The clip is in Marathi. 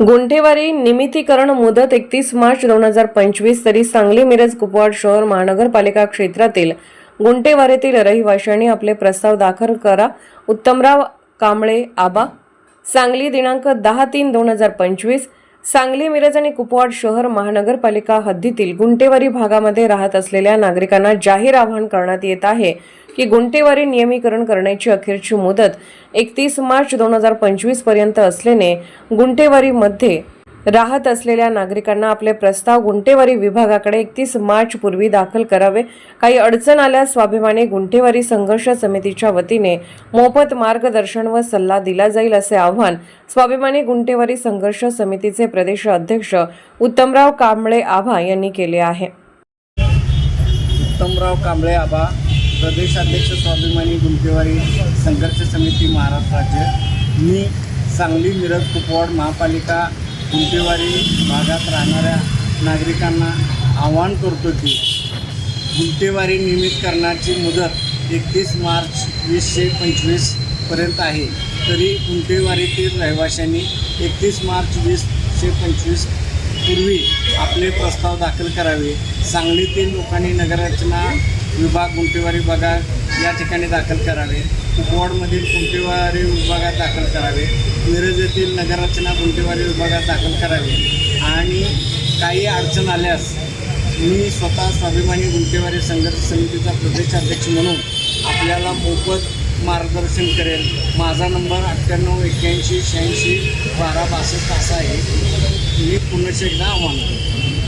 गुंठेवारी निमितीकरण मुदत एकतीस मार्च दोन हजार पंचवीस तरी सांगली मिरज कुपवाड शहर महानगरपालिका क्षेत्रातील गुंठेवारीतील रहिवाशांनी आपले प्रस्ताव दाखल करा. उत्तमराव कांबळे आबा. सांगली दिनांक दहा तीन दोन हजार पंचवीस. सांगली मिरज आणि कुपवाड शहर महानगरपालिका हद्दीतील गुंटेवारी भागामध्ये राहत असलेल्या नागरिकांना जाहीर आवाहन करण्यात येत आहे. की गुंटेवारी नियमीकरण करण्याची अखेरची मुदत एकतीस मार्च दोन हजार पंचवीसपर्यंत असल्याने गुंटेवारीमध्ये राहत असलेल्या नागरिकांना आपले प्रस्ताव गुंटेवारी विभागाकडे एकतीस मार्च पूर्वी दाखल करावे. काही अडचण आल्यास स्वाभिमानी गुंटेवारी संघर्ष समितीच्या वतीने मोफत मार्गदर्शन व सल्ला दिला जाईल असे आवाहन स्वाभिमानी गुंटेवारी संघर्ष समितीचे प्रदेश अध्यक्ष उत्तमराव कांबळे आभा यांनी केले आहे. उत्तमराव कांबळे आभा प्रदेशाध्यक्ष स्वाभिमानी गुंटेवारी संघर्ष समिती महाराष्ट्र राज्य. मी सांगली मिरज कुपवाड महापालिका गुंटेवारी भागात राहणाऱ्या नागरिकांना आवाहन करतो की गुंटेवारी नियमितकरणाची मुदत एकतीस मार्च वीसशे पंचवीसपर्यंत आहे. तरी गुंटेवारीतील रहिवाशांनी एकतीस मार्च वीसशे पंचवीस पूर्वी आपले प्रस्ताव दाखल करावे. सांगलीतील लोकांनी नगररचना विभाग गुंटेवारी विभागात या ठिकाणी दाखल करावे. वॉर्डमधील गुंटेवारी विभागात दाखल करावे. मिरज येथील नगररचना गुंटेवारी विभागात दाखल करावे. आणि काही अडचण आल्यास मी स्वतः स्वाभिमानी गुंटेवारी संघर्ष समितीचा प्रदेशाध्यक्ष म्हणून आपल्याला मोफत मार्गदर्शन करेल. माझा नंबर अठ्ठ्याण्णव एक्क्याऐंशी शहाऐंशी बारा बासष्ट असा आहे. मी पुन्हा एकदा आव्हान करतो.